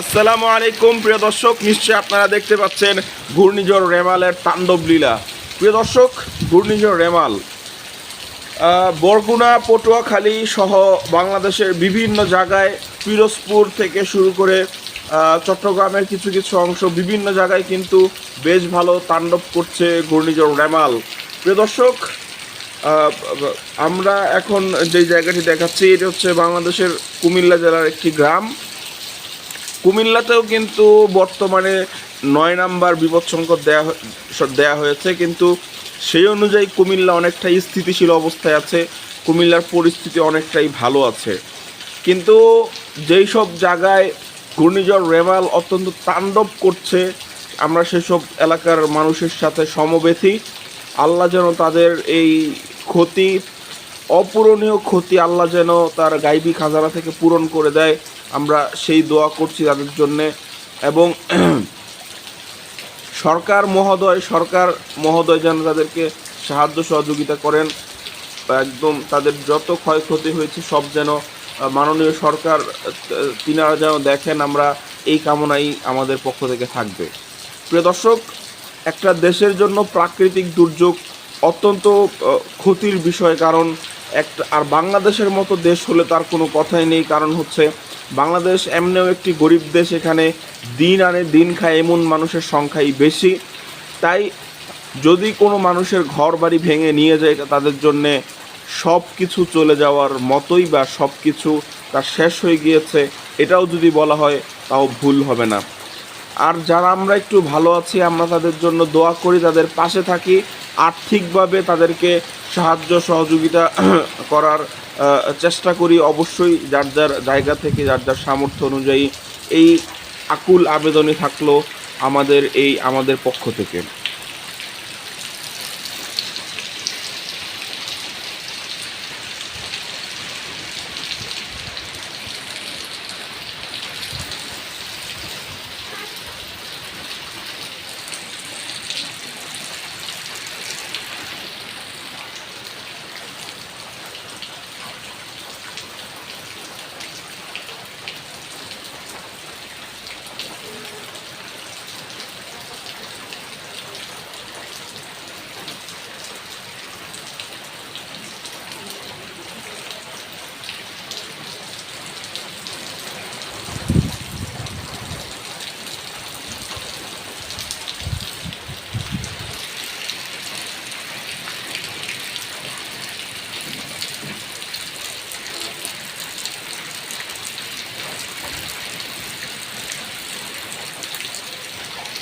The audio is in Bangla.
আসসালামু আলাইকুম, প্রিয় দর্শক। নিশ্চয়ই আপনারা দেখতে পাচ্ছেন ঘূর্ণিঝড় রেমালের তাণ্ডব লীলা। প্রিয় দর্শক, ঘূর্ণিঝড় রেমাল। বরগুনা, পটুয়াখালী সহ বাংলাদেশের বিভিন্ন জায়গায় পিরোজপুর থেকে শুরু করে চট্টগ্রামের কিছু কিছু অংশ বিভিন্ন জায়গায় কিন্তু বেশ ভালো তাণ্ডব করছে ঘূর্ণিঝড় রেমাল। প্রিয় দর্শক আমরা এখন যে জায়গাটি দেখাচ্ছি, এটি হচ্ছে বাংলাদেশের কুমিল্লা জেলার একটি গ্রাম। কুমিল্লাতেও কিন্তু বর্তমানে নয় নাম্বার বিপদ সংকট দেয়া দেয়া হয়েছে, কিন্তু সেই অনুযায়ী কুমিল্লা অনেকটাই স্থিতিশীল অবস্থায় আছে, কুমিল্লার পরিস্থিতি অনেকটাই ভালো আছে। কিন্তু যেই সব জায়গায় ঘূর্ণিঝড়, রেমাল অত্যন্ত তাণ্ডব করছে, আমরা সেসব এলাকার মানুষের সাথে সমবেথী আল্লাহ যেন তাদের এই ক্ষতি অপূরণীয় ক্ষতি আল্লাহ যেন তার গাইবী খাজানা থেকে পূরণ করে দেয়। আমরা সেই দোয়া করছি তাদের জন্যে। এবং সরকার মহোদয় সরকার মহোদয় যেন তাদেরকে সাহায্য সহযোগিতা করেন। একদম তাদের যত ক্ষয়ক্ষতি হয়েছে, সব যেন মাননীয় সরকার তিনারা যেন দেখেন আমরা এই কামনাই আমাদের পক্ষ থেকে থাকবে। প্রিয় দর্শক, একটা দেশের জন্য প্রাকৃতিক দুর্যোগ অত্যন্ত ক্ষতির বিষয় কারণ একটা, আর বাংলাদেশের মতো দেশ হলে তার কোনো কথাই নেই। কারণ হচ্ছে, বাংলাদেশ এমনিও একটি গরিব দেশ, এখানে দিন আনে দিন খায় এমন মানুষের সংখ্যাই বেশি। তাই যদি কোনো মানুষের ঘর বাড়ি ভেঙে নিয়ে যায়, তাদের জন্যে সব কিছু চলে যাওয়ার মতোই বা সব কিছু তার শেষ হয়ে গিয়েছে, এটাও যদি বলা হয়, তাও ভুল হবে না। আর যারা আমরা একটু ভালো আছি, আমরা তাদের জন্য দোয়া করি, তাদের পাশে থাকি। আর্থিকভাবে তাদেরকে সাহায্য, সহযোগিতা করার চেষ্টা করি। অবশ্যই যার যার জায়গা থেকে, যার যার সামর্থ্য অনুযায়ী এই আকুল আবেদনে থাকল আমাদের এই, আমাদের পক্ষ থেকে।